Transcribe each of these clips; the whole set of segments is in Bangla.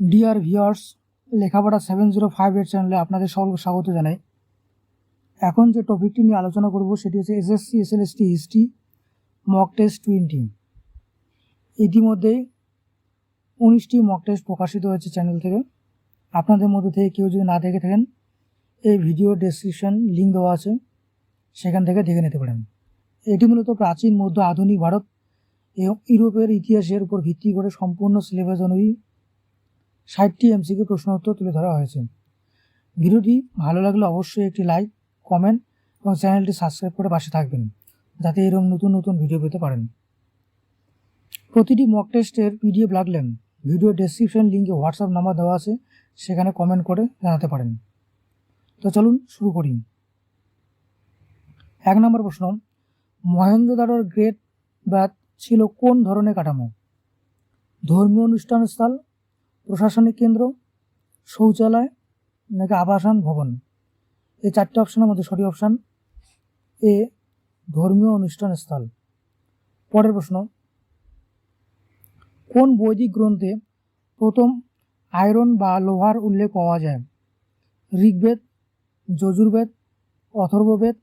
ডিয়ার ভিউয়ার্স লেখাপড়া সেভেন জিরো ফাইভ এইট চ্যানেলে আপনাদের সকলকে স্বাগত জানাই। এখন যে টপিকটি নিয়ে আলোচনা করব, সেটি হচ্ছে SSC SLST history mock test twenty ইতিমধ্যেই উনিশটি মক টেস্ট প্রকাশিত হয়েছে চ্যানেল থেকে। আপনাদের মধ্যে থেকে কেউ যদি না দেখে থাকেন, এই ভিডিও ডেসক্রিপশন লিঙ্ক দেওয়া আছে। সেখান থেকে দেখে নিতে পারেন। এটি মূলত প্রাচীন, মধ্য, আধুনিক ভারত এবং ইউরোপের ইতিহাসের উপর ভিত্তি করে সম্পূর্ণ সিলেবাস অনুযায়ী ষাটটি এমসিকিউ প্রশ্ন উত্তর তুলে ধরা হয়েছে। ভিডিওটি ভালো লাগলে অবশ্যই একটি লাইক, কমেন্ট এবং চ্যানেলটি সাবস্ক্রাইব করে পাশে থাকবেন, যাতে এরকম নতুন নতুন ভিডিও পেতে পারেন। প্রতিটি মক টেস্টের পিডিএফ লাগলেন। ভিডিও ডেসক্রিপশন লিঙ্কে হোয়াটসঅ্যাপ নাম্বার দেওয়া আছে, সেখানে কমেন্ট করে জানাতে পারেন। তো চলুন শুরু করি। এক নম্বর প্রশ্ন মহেন্দ্রদারোর গ্রেট ব্যাথ ছিল কোন ধরনের কাঠামো? ধর্মীয় অনুষ্ঠান স্থল প্রশাসনিক কেন্দ্র, শৌচালয় নাকি আবাসন ভবন? এই চারটে অপশনের মধ্যে সঠিক অপশান এ, ধর্মীয় অনুষ্ঠান স্থল। পরের প্রশ্ন, কোন বৈদিক গ্রন্থে প্রথম আয়রন বা লোহার উল্লেখ পাওয়া যায়? ঋগ্বেদ, যজুর্বেদ, অথর্ববেদ,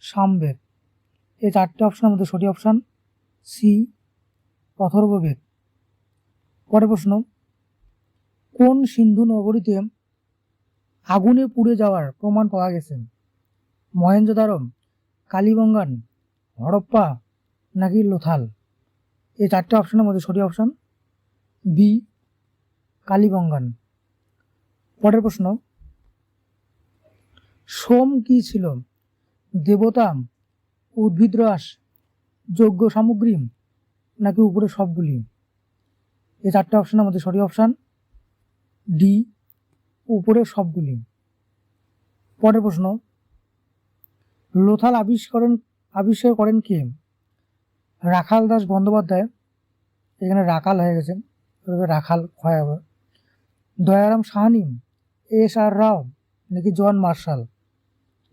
সামবেদ। এই চারটে অপশনের মধ্যে সঠিক অপশান সি, অথর্ববেদ। পরের প্রশ্ন কোন সিন্ধু নগরীতে আগুনে পুড়ে যাওয়ার প্রমাণ পাওয়া গেছে? মহেঞ্জোদারো কালীবঙ্গান, হরপ্পা নাকি লোথাল? এই চারটে অপশনের মধ্যে সঠিক অপশন বি কালীবঙ্গান। পরের প্রশ্ন, সোম কি ছিল? দেবতা, উদ্ভিদরাস যোগ্য সামগ্রী নাকি উপরে সবগুলি? এই চারটে অপশনের মধ্যে সঠিক অপশান ডি উপরে সবগুলি। পরের প্রশ্ন, লোথাল আবিষ্করণ, আবিষ্কার করেন কে? রাখাল দাস বন্দ্যোপাধ্যায়। এখানে রাখাল হয়ে গেছে এভাবে রাখাল হয় হবে। দয়ারাম সাহানি, এস আর রাও নাকি জন মার্শাল?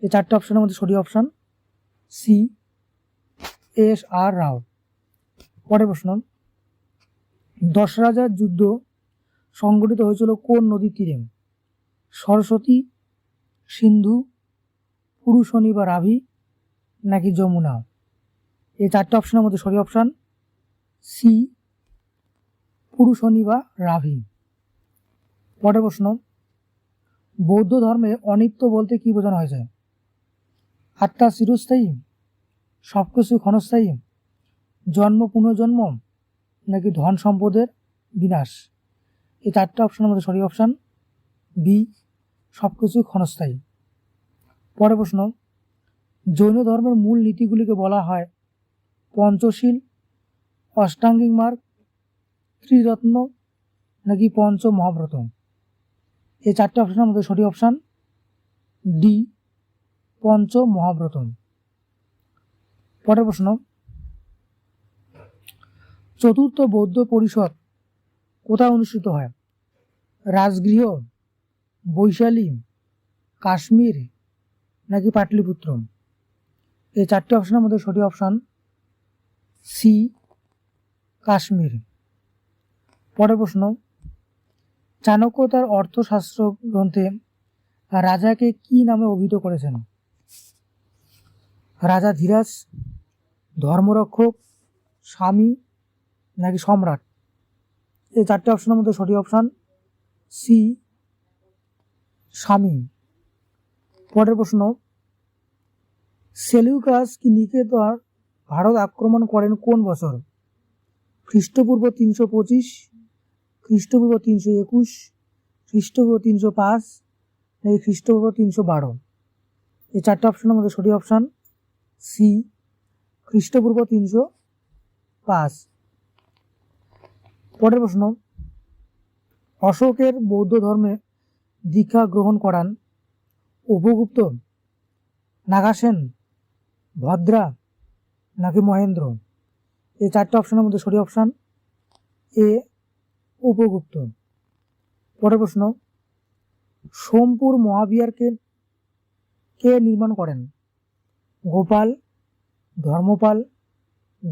এই চারটে অপশনের মধ্যে সঠিক option C S R Rao. পরের প্রশ্ন দশ রাজার যুদ্ধ সংগঠিত হয়েছিল কোন নদীর তীরে? সরস্বতী, সিন্ধু, পুরুষণী বা রাভি, নাকি যমুনা? এই চারটে অপশনের মধ্যে সঠিক অপশান সি পুরুষণী বা রাভি। পরের প্রশ্ন, বৌদ্ধ ধর্মে অনিত্য বলতে কি বোঝানো হয়েছে? আত্মা চিরস্থায়ী? সব কিছু ক্ষণস্থায়ী? জন্ম পুনর্জন্ম? নাকি ধন সম্পদের বিনাশ? এই চারটে অপশনের মধ্যে সঠিক অপশান বি সব কিছু ক্ষণস্থায়ী। পরের প্রশ্ন, জৈন ধর্মের মূল নীতিগুলিকে বলা হয় পঞ্চশীল, অষ্টাঙ্গিক মার্গ, ত্রিরত্ন নাকি পঞ্চ মহাব্রত এই চারটে অপশনের মধ্যে, সঠিক অপশান ডি পঞ্চ মহাব্রত পরের প্রশ্ন, চতুর্থ বৌদ্ধ পরিষদ কোথায় অনুষ্ঠিত হয়? রাজগৃহ, বৈশালী, কাশ্মীর নাকি পাটলিপুত্র এই চারটি অপশনের মধ্যে সঠিক অপশান সি কাশ্মীর। পরের প্রশ্ন চাণক্য তার অর্থশাস্ত্র গ্রন্থে রাজাকে কি নামে অভিহিত করেছেন? রাজা ধীরাজ, ধর্মরক্ষক, স্বামী নাকি সম্রাট? এই চারটে অপশনের মধ্যে সঠিক অপশান সি স্বামী পরের প্রশ্ন সেলিউকাস কি নিকেতর ভারত আক্রমণ করেন কোন বছর? খ্রিস্টপূর্ব তিনশো পঁচিশ, খ্রিস্টপূর্ব তিনশো একুশ, খ্রিস্টপূর্ব তিনশো পাঁচ, নাকি খ্রিস্টপূর্ব তিনশো বারো? এই চারটে অপশনের মধ্যে সঠিক অপশান সি খ্রিস্টপূর্ব তিনশো পাঁচ। পরের প্রশ্ন, অশোকের বৌদ্ধ ধর্মে দীক্ষা গ্রহণ করান উপগুপ্ত, নাগাসেন, ভদ্রা নাকি মহেন্দ্র? এই চারটে অপশনের মধ্যে সঠিক অপশান এ উপগুপ্ত। পরের প্রশ্ন, সোমপুর মহাবিহারকে কে নির্মাণ করেন? গোপাল, ধর্মপাল,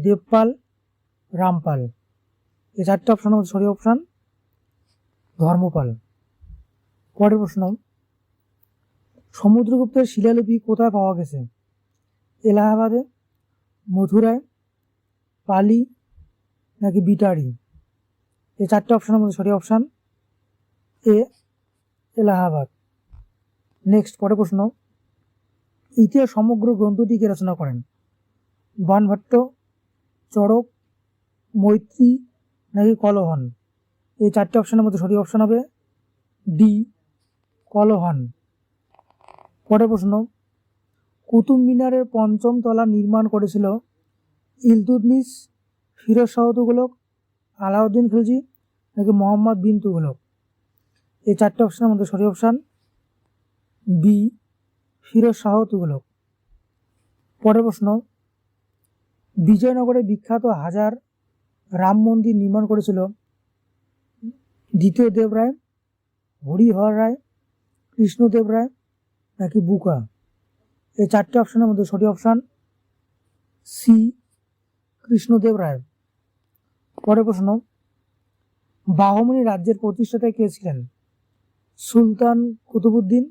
দেবপাল, রামপাল। এই চারটে অপশনের মধ্যে সরি অপশান ধর্মপাল পরের প্রশ্ন, সমুদ্রগুপ্তের শিলালিপি কোথায় পাওয়া গেছে? এলাহাবাদে, মথুরায়, পালি, নাকি বিটারি? এই চারটে অপশনের মধ্যে সঠিক অপশান এ, এলাহাবাদ। নেক্সট পরের প্রশ্ন, ইতিহাস সমগ্র গ্রন্থটিকে রচনা করেন? বানভট্ট, চড়ক, মৈত্রী নাকি কলহন এই চারটি অপশনের মধ্যে সঠিক অপশন হবে ডি কলহন পরের প্রশ্ন, কুতুব মিনারের পঞ্চম তলা নির্মাণ করেছিল ইলতুতমিস ফিরোজ শাহ তুগলক, আলাউদ্দিন খিলজি নাকি মোহাম্মদ বিন তুগলক? এই চারটি অপশনের মধ্যে সঠিক অপশান বি ফিরোজ শাহ তুগলক। পরের প্রশ্ন, বিজয়নগরে বিখ্যাত হাজার রাম মন্দির নির্মাণ করেছিল দ্বিতীয় দেব রায়, হরিহর রায়, কৃষ্ণদেব রায় নাকি বুকা। এই চারটি অপশানের মধ্যে সঠিক অপশান সি কৃষ্ণদেব রায়। পরের প্রশ্ন বাহমনি রাজ্যের প্রতিষ্ঠাতা কে ছিলেন? সুলতান কুতুবুদ্দিন,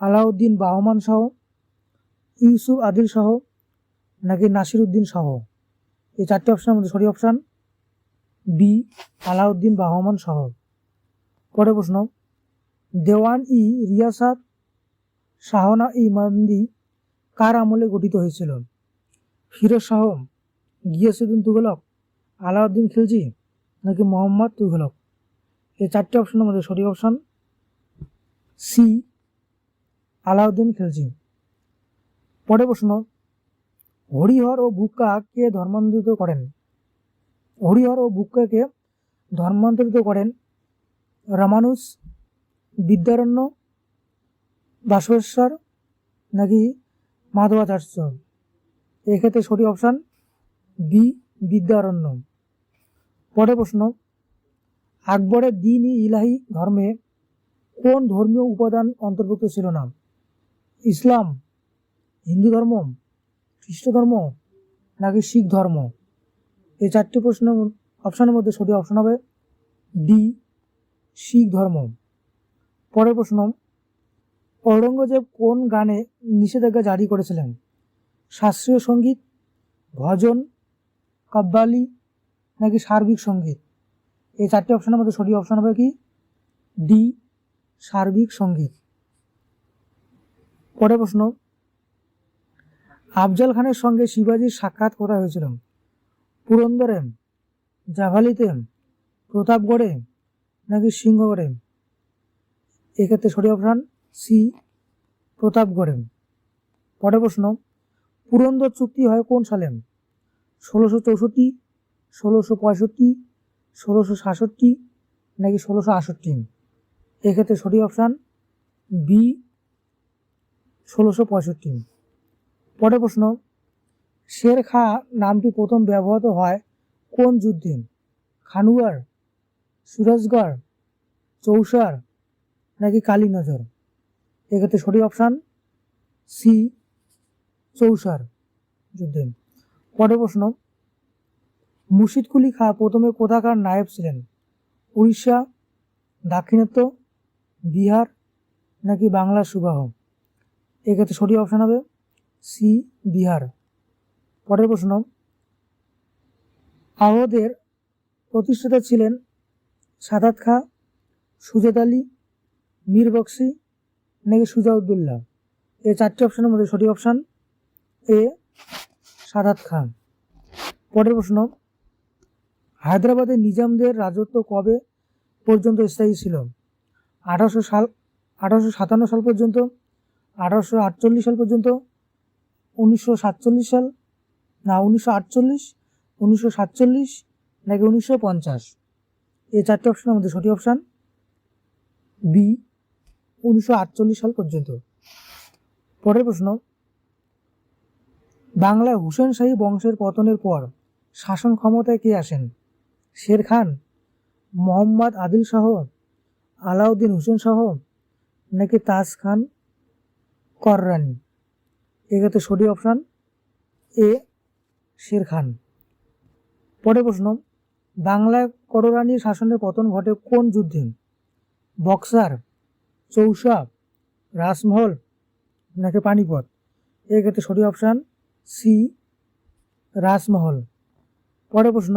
আলাউদ্দিন বাহমান শাহ ইউসুফ আদিল শাহ নাকি নাসির উদ্দিন শাহ এই চারটি অপশনের মধ্যে সঠিক অপশান বি আলাউদ্দিন বাহমান শাহ পরে প্রশ্ন, দেওয়ান ই রিয়াসাত শাহনা ই মান্দি কার আমলে গঠিত হয়েছিল? ফিরোজ শাহ, গিয়াসুদ্দিন তুগলক আলাউদ্দিন খিলজি নাকি মোহাম্মদ তুগলক এই চারটি অপশনের মধ্যে সঠিক অপশন সি আলাউদ্দিন খিলজি। পরে প্রশ্ন হরিহর ও বুক্কা কে ধর্মান্তরিত করেন? হরিহর ও বুক্কাকে ধর্মান্তরিত করেন? রামানুজ, বিদ্যারণ্য, বাসবেশ্বর নাকি মাধবাচার্য? এক্ষেত্রে সঠিক অপশান বি, বিদ্যারণ্য। পরের প্রশ্ন, আকবরের দিন ই ইলাহি ধর্মে কোন ধর্মীয় উপাদান অন্তর্ভুক্ত ছিল না? ইসলাম, হিন্দু ধর্ম খ্রিস্ট ধর্ম নাকি শিখ ধর্ম? এই চারটি প্রশ্ন অপশানের মধ্যে সঠিক অপশন হবে ডি, শিখ ধর্ম। পরের প্রশ্ন, ঔরঙ্গজেব কোন গানে নিষেধাজ্ঞা জারি করেছিলেন? শাস্ত্রীয় সংগীত, ভজন কাব্বালি নাকি সার্বিক সংগীত? এই চারটি অপশনের মধ্যে সঠিক অপশন হবে কি? ডি, সার্বিক সংগীত। পরের প্রশ্ন আফজাল খানের সঙ্গে শিবাজির সাক্ষাৎ করা হয়েছিল? পুরন্দরে, জাভালিতে, প্রতাপগড়ে নাকি সিংহগড়ে? এক্ষেত্রে সঠিক অপশান সি, প্রতাপগড়ে। পরের প্রশ্ন, পুরন্দর চুক্তি হয় কোন সালে? ষোলোশো চৌষট্টি, ষোলোশো পঁয়ষট্টি, ষোলোশো সাতষট্টি নাকি ষোলোশো আটষট্টি? এক্ষেত্রে সঠিক অপশান বি, ষোলোশো পঁয়ষট্টি। পরের প্রশ্ন, শের খা নামটি প্রথম ব্যবহৃত হয় কোন যুদ্ধে? খানুয়ার, সুরজগড় চৌসার নাকি কালী নজর এক্ষেত্রে সঠিক অপশান সি চৌসার যুদ্ধে। পরের প্রশ্ন, মুর্শিদ কুলি খা প্রথমে কোথাকার নায়েব ছিলেন? উড়িষ্যা, দাক্ষিণাত্য, বিহার নাকি বাংলার সুবাহ? এক্ষেত্রে সঠিক অপশান হবে সি বিহার। পরের প্রশ্ন আহদের প্রতিষ্ঠাতা ছিলেন সাদাত খা, সুজাত আলী, মীর বক্সি নাকি সুজাউদ্দৌল্লা এই চারটি অপশানের মধ্যে সঠিক অপশান এ সাদাত খান। পরের প্রশ্ন, হায়দ্রাবাদে নিজামদের রাজত্ব কবে পর্যন্ত স্থায়ী ছিল? আঠারোশো সাল, আঠারোশো সাতান্ন সাল পর্যন্ত, আঠারোশো আটচল্লিশ সাল পর্যন্ত উনিশশো সাতচল্লিশ সাল? না, উনিশশো আটচল্লিশ। উনিশশো সাতচল্লিশ নাকি উনিশশো পঞ্চাশ? এই চারটি অপশানের মধ্যে সঠিক অপশান বি উনিশশো আটচল্লিশ সাল পর্যন্ত। পরের প্রশ্ন। বাংলায় হুসেন শাহী বংশের পতনের পর শাসন ক্ষমতায় কে আসেন? শের খান, মোহাম্মদ আদিল শাহ, আলাউদ্দিন হুসেন শাহ নাকি তাজ খান? কররানি এক্ষেত্রে সঠিক অপশান এ শের খান। পরের প্রশ্ন, বাংলায় কররানীর শাসনের পতন ঘটে কোন যুদ্ধে? বক্সার, চৌসা রাসমহল নাকি পানিপথ? এক্ষেত্রে সঠিক অপশান সি রাসমহল পরের প্রশ্ন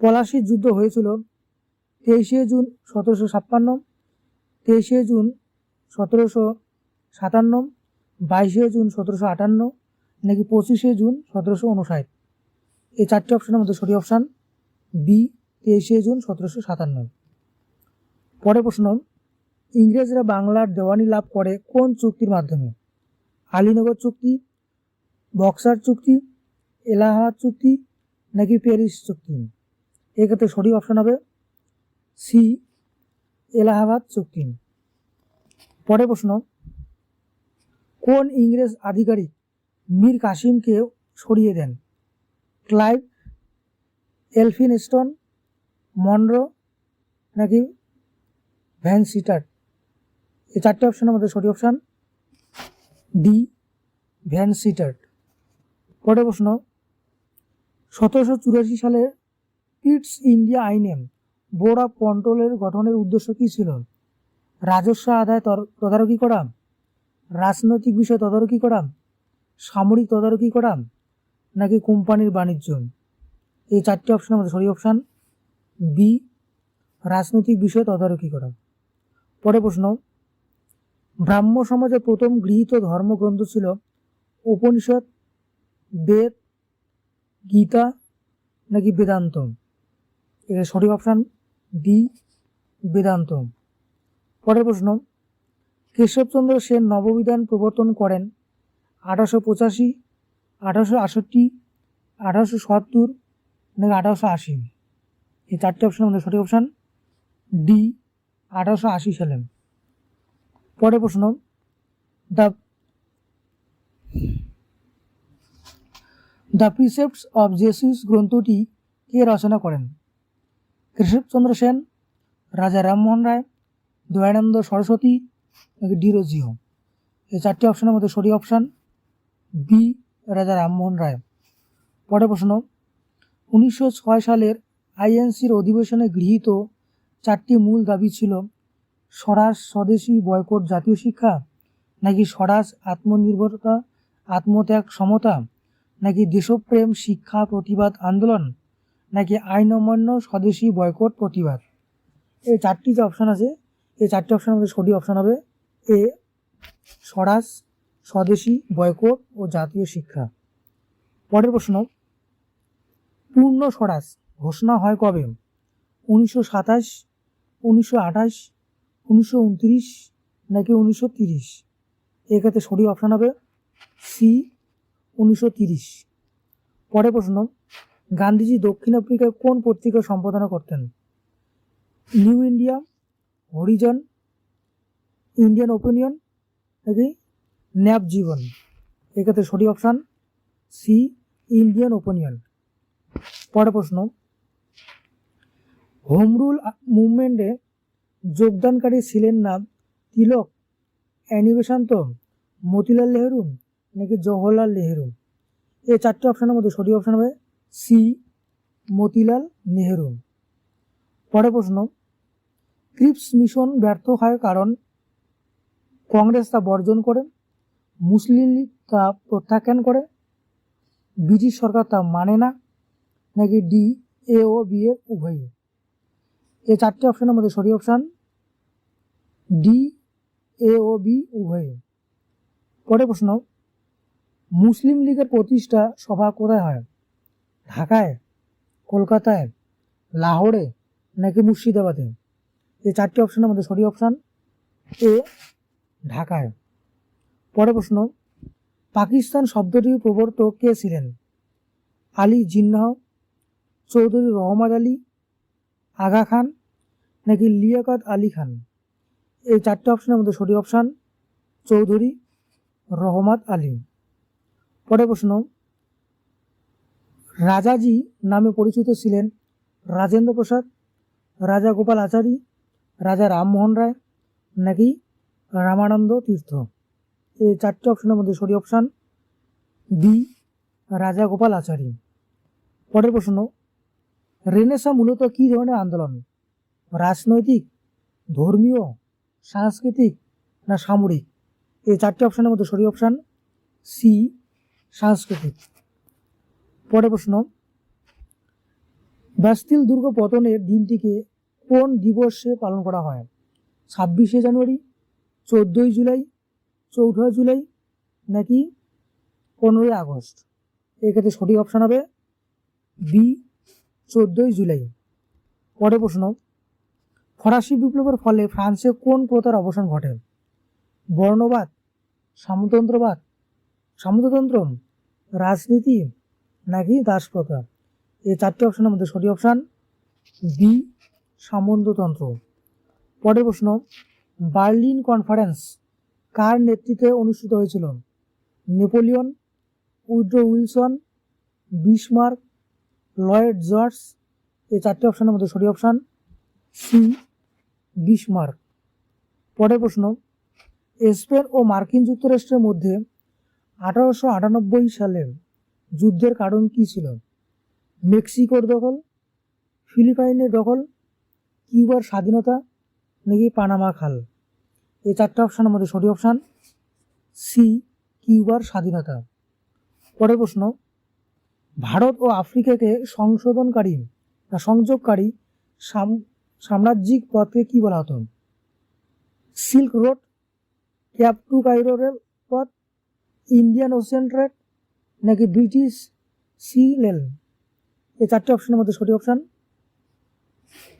পলাশির যুদ্ধ হয়েছিল তেইশে জুন সতেরোশো ছাপ্পান্ন, তেইশে জুন সতেরোশো সাতান্ন বাইশে জুন সতেরোশো আটান্ন নাকি পঁচিশে জুন সতেরোশো উনষাট এই চারটি অপশানের মধ্যে সঠিক অপশান বি, তেইশে জুন সতেরোশো সাতান্ন। পরের প্রশ্ন, ইংরেজরা বাংলার দেওয়ানি লাভ করে কোন চুক্তির মাধ্যমে? আলীনগর চুক্তি, বক্সার চুক্তি, এলাহাবাদ চুক্তি নাকি প্যারিস চুক্তি? এক্ষেত্রে সঠিক অপশান হবে সি, এলাহাবাদ চুক্তি। পরের প্রশ্ন কোন ইংরেজ আধিকারিক মীর কাসিমকে সরিয়ে দেন? ক্লাইভ এলফিনস্টন, মনরো, নাকি ভ্যান সিটার? এই চারটে অপশানের মধ্যে সঠিক অপশান ডি ভ্যান সিটার। পরের প্রশ্ন, সতেরোশো চুরাশি সালে ইটস ইন্ডিয়া আইনে বোর্ড অফ কন্ট্রোলের গঠনের উদ্দেশ্য কী ছিল? রাজস্ব আদায় তদারকি করা রাজনৈতিক বিষয় তদারকি করা সামরিক তদারকি করা নাকি কোম্পানির বাণিজ্য? এই চারটি অপশনের মধ্যে সঠিক অপশান বি রাজনৈতিক বিষয় তদারকি করা পরে প্রশ্ন, ব্রাহ্ম সমাজের প্রথম গৃহীত ধর্মগ্রন্থ ছিল উপনিষদ, বেদ, গীতা নাকি বেদান্ত? এর সঠিক অপশান ডি বেদান্ত। পরের প্রশ্ন কেশবচন্দ্র সেন নববিধান প্রবর্তন করেন। আঠারোশো পঁচাশি, আঠারোশো আষট্টি আঠারোশো সত্তর নাকি আঠারোশো আশি। এই চারটি অপশানের মধ্যে সঠিক অপশান ডি আঠারোশো আশি সালে। পরের প্রশ্ন the the precepts of Jesus গ্রন্থটি কে রচনা করেন? কেশবচন্দ্র সেন, রাজা রামমোহন রায়, দয়ানন্দ সরস্বতী নাকি ডিরোজিও এই চারটি অপশানের মধ্যে সঠিক অপশান বি রাজা রামমোহন রায়। পরের প্রশ্ন, উনিশশো ছয় সালের আইএনসির অধিবেশনে গৃহীত চারটি মূল দাবি ছিল স্বরাজ স্বদেশী বয়কট জাতীয় শিক্ষা, নাকি স্বরাজ আত্মনির্ভরতা, আত্মত্যাগ সমতা, নাকি দেশপ্রেম শিক্ষা প্রতিবাদ আন্দোলন, নাকি আইন অমান্য স্বদেশী বয়কট প্রতিবাদ? এই চারটি যে অপশান আছে এই চারটি অপশানের মধ্যে সঠিক অপশান হবে এ স্বরাজ, স্বদেশী, বয়কট ও জাতীয় শিক্ষা। পরের প্রশ্ন, পূর্ণ স্বরাজ ঘোষণা হয় কবে? উনিশশো সাতাশ, উনিশশো আঠাশ, উনিশশো উনত্রিশ নাকি উনিশশো তিরিশ? এক্ষেত্রে সঠিক অপশান হবে সি উনিশশো তিরিশ। পরের প্রশ্ন, গান্ধীজি দক্ষিণ আফ্রিকায় কোন পত্রিকা সম্পাদনা করতেন? New India Harijan Indian Opinion নাকি ন্যাপ জীবন? এক্ষেত্রে সঠিক অপশান সি ইন্ডিয়ান ওপিনিয়ন পরের প্রশ্ন হোম রুল মুভমেন্টে যোগদানকারী ছিলেন না তিলক অ্যানিবেশান্ত মতিলাল নেহেরু নাকি জওহরলাল নেহেরু? এই চারটি অপশানের মধ্যে সঠিক অপশান হবে সি মতিলাল নেহেরু। পরের প্রশ্ন ক্রিপস মিশন ব্যর্থ হয় কারণ কংগ্রেস তা বর্জন করে, মুসলিম লীগ তা প্রত্যাখ্যান করে, ব্রিটিশ সরকার তা মানে না, নাকি ডি এ ও বি এর উভয়ই এই চারটি অপশানের মধ্যে সরি অপশান ডি এ ও বি উভয়ই পরে প্রশ্ন, মুসলিম লীগের প্রতিষ্ঠা সভা কোথায় হয়? ঢাকায়, কলকাতায়, লাহোরে, নাকি মুর্শিদাবাদে? এই চারটি অপশানের মধ্যে সঠিক অপশান এ ঢাকায় পরের প্রশ্ন, পাকিস্তান শব্দটির প্রবর্তক কে ছিলেন? আলী জিন্নাহ, চৌধুরী রহমদ আলী, আগা খান, নাকি লিয়াকত আলী খান? এই চারটে অপশানের মধ্যে সঠিক অপশান চৌধুরী রহমত আলী। পরের প্রশ্ন, রাজাজি নামে পরিচিত ছিলেন রাজেন্দ্র প্রসাদ, রাজা গোপাল আচারী রাজা রামমোহন রায় নাকি রামানন্দ তীর্থ? এই চারটি অপশনের মধ্যে সঠিক অপশান বি রাজা গোপাল আচারী। পরের প্রশ্ন, রেনেসা মূলত কী ধরনের আন্দোলন? রাজনৈতিক, ধর্মীয়, সাংস্কৃতিক না সামরিক? এই চারটি অপশানের মধ্যে সঠিক অপশান সি সাংস্কৃতিক। পরের প্রশ্ন, ব্যাস্তিল দুর্গ পতনের দিনটিকে কোন দিবসে পালন করা হয়? ছাব্বিশে জানুয়ারি, চোদ্দোই জুলাই, চৌঠা জুলাই নাকি পনেরোই আগস্ট? এক্ষেত্রে সঠিক অপশান হবে বি, চোদ্দোই জুলাই। পরের প্রশ্ন, ফরাসি বিপ্লবের ফলে ফ্রান্সে কোন প্রথার অবসান ঘটে? বর্ণবাদ, সামন্তন্ত্রবাদ, সামন্ততন্ত্র, রাজনীতি নাকি দাসপ্রথা? এই চারটি অপশানের মধ্যে সঠিক অপশান বি সামন্ততন্ত্র পরের প্রশ্ন, বার্লিন কনফারেন্স কার নেতৃত্বে অনুষ্ঠিত হয়েছিল? Napoleon, Woodrow Wilson Bismarck Lloyd George, এই চারটি অপশানের মধ্যে সঠিক অপশান সি বিসমার্ক পরের প্রশ্ন, স্পেন ও মার্কিন যুক্তরাষ্ট্রের মধ্যে আঠারোশো আটানব্বই সালে যুদ্ধের কারণ কী ছিল? মেক্সিকোর দখল, ফিলিপাইনের দখল কিউবার স্বাধীনতা নাকি পানামা খাল? এই চারটা অপশানের মধ্যে সঠিক অপশান সি কিউবার স্বাধীনতা। পরের প্রশ্ন, ভারত ও আফ্রিকাকে সংশোধনকারী না সংযোগকারী সাম- সাম্রাজ্যিক পথকে কী বলা হতো? Silk road cape to Cairo rail পথ ইন্ডিয়ান ওশিয়ান ট্রেড নাকি ব্রিটিশ সি রেল এই চারটি অপশনের মধ্যে সঠিক অপশান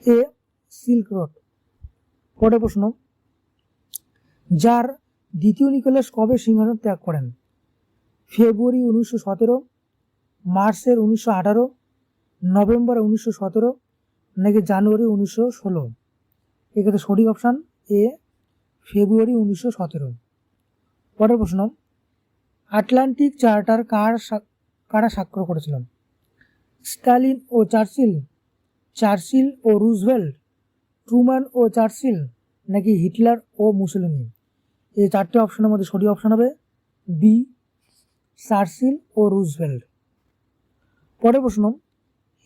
এ সিল্ক রোড। পরে প্রশ্ন, যার দ্বিতীয় নিকোলাস কবে সিংহাসন ত্যাগ করেন? ফেব্রুয়ারি উনিশশো সতেরো, মার্চের উনিশশো আঠারো, নভেম্বর উনিশশো সতেরো, নাকি জানুয়ারি উনিশশো ষোলো? এক্ষেত্রে সঠিক অপশান এ, ফেব্রুয়ারি উনিশশো সতেরো। পরের প্রশ্ন, আটলান্টিক চার্টার কার কারা স্বাক্ষর করেছিলেন? স্টালিন ও চার্চিল চার্চিল ও রুজভেল্ট ট্রুম্যান ও চার্চিল নাকি হিটলার ও মুসলিনি? এই চারটে অপশনের মধ্যে সঠিক অপশন হবে বি, চার্চিল ও রুজভেল্ট। পরের প্রশ্ন,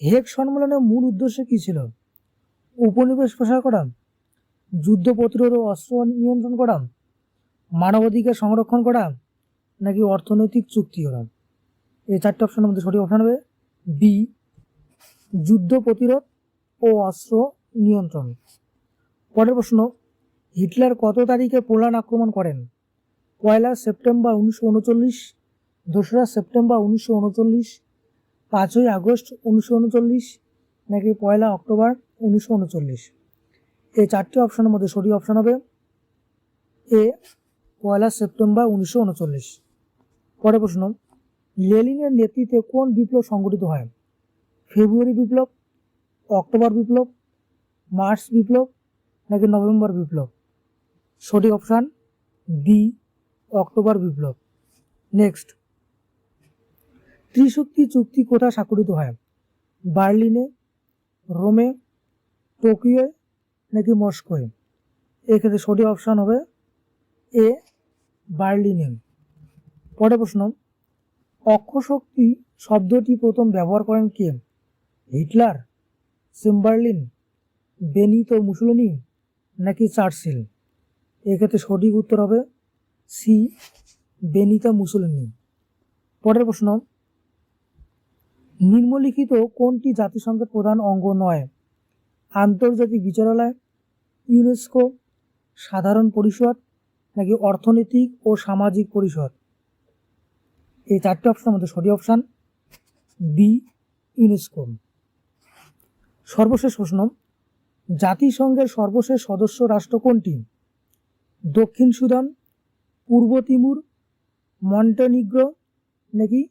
হেগ সম্মেলনের মূল উদ্দেশ্য কী ছিল? উপনিবেশ প্রসার করা, যুদ্ধ প্রতিরোধ ও অস্ত্র নিয়ন্ত্রণ করা, মানবাধিকার সংরক্ষণ করা, নাকি অর্থনৈতিক চুক্তি করা? এই চারটে অপশনের মধ্যে সঠিক অপশন হবে বি, যুদ্ধ প্রতিরোধ ও অস্ত্র নিয়ন্ত্রণ। পরের প্রশ্ন, হিটলার কত তারিখে পোল্যান্ড আক্রমণ করেন? পয়লা সেপ্টেম্বর উনিশশো উনচল্লিশ, দোসরা সেপ্টেম্বর উনিশশো উনচল্লিশ, পাঁচই আগস্ট উনিশশো উনচল্লিশ, নাকি পয়লা অক্টোবর উনিশশো উনচল্লিশ? এই চারটি অপশনের মধ্যে সঠিক অপশন হবে এ, পয়লা সেপ্টেম্বর উনিশশো উনচল্লিশ। পরের প্রশ্ন, লেলিনের নেতৃত্বে কোন বিপ্লব সংগঠিত হয়? ফেব্রুয়ারি বিপ্লব, অক্টোবর বিপ্লব মার্চ বিপ্লব নাকি নভেম্বর বিপ্লব? সঠিক অপশান বি অক্টোবর বিপ্লব। নেক্সট। ত্রিশক্তি চুক্তি কোথায় স্বাক্ষরিত হয়? বার্লিনে, রোমে, টোকিওয়ে নাকি মস্কোয়? এক্ষেত্রে সঠিক অপশান হবে এ, বার্লিনে। পরের প্রশ্ন, অক্ষশক্তি শব্দটি প্রথম ব্যবহার করেন কে? হিটলার, সিম্বার্লিন বেনিতো মুসলিনি নাকি চার্চিল? এক্ষেত্রে সঠিক উত্তর হবে সি, বেনিতা মুসলিনি পরের প্রশ্ন, নিম্নলিখিত কোনটি জাতিসংঘের প্রধান অঙ্গ নয়? আন্তর্জাতিক বিচারালয়, ইউনেস্কো, সাধারণ পরিষদ নাকি অর্থনৈতিক ও সামাজিক পরিষদ? এই চারটি অপশনের মধ্যে সঠিক অপশান বি, ইউনেস্কো। সর্বশেষ প্রশ্ন জাতিসংঘের সর্বশেষ সদস্য রাষ্ট্র কোনটি? দক্ষিণ সুদান, পূর্ব তিমুর, মন্টেনিগ্রো নাকি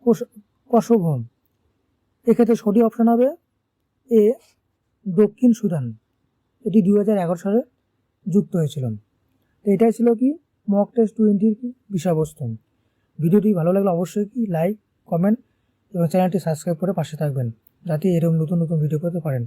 কোস- কসোভো? এক্ষেত্রে সঠিক অপশান হবে এ, দক্ষিণ সুদান। এটি দুই হাজার এগারো সালে যুক্ত হয়েছিল। তো এটাই ছিল কি? মক টেস্ট টোয়েন্টির বিষয়বস্তু? ভিডিওটি ভালো লাগলে অবশ্যই কি? লাইক কমেন্ট এবং চ্যানেলটি সাবস্ক্রাইব করে পাশে থাকবেন, যাতে এরকম নতুন নতুন ভিডিও পেতে পারেন।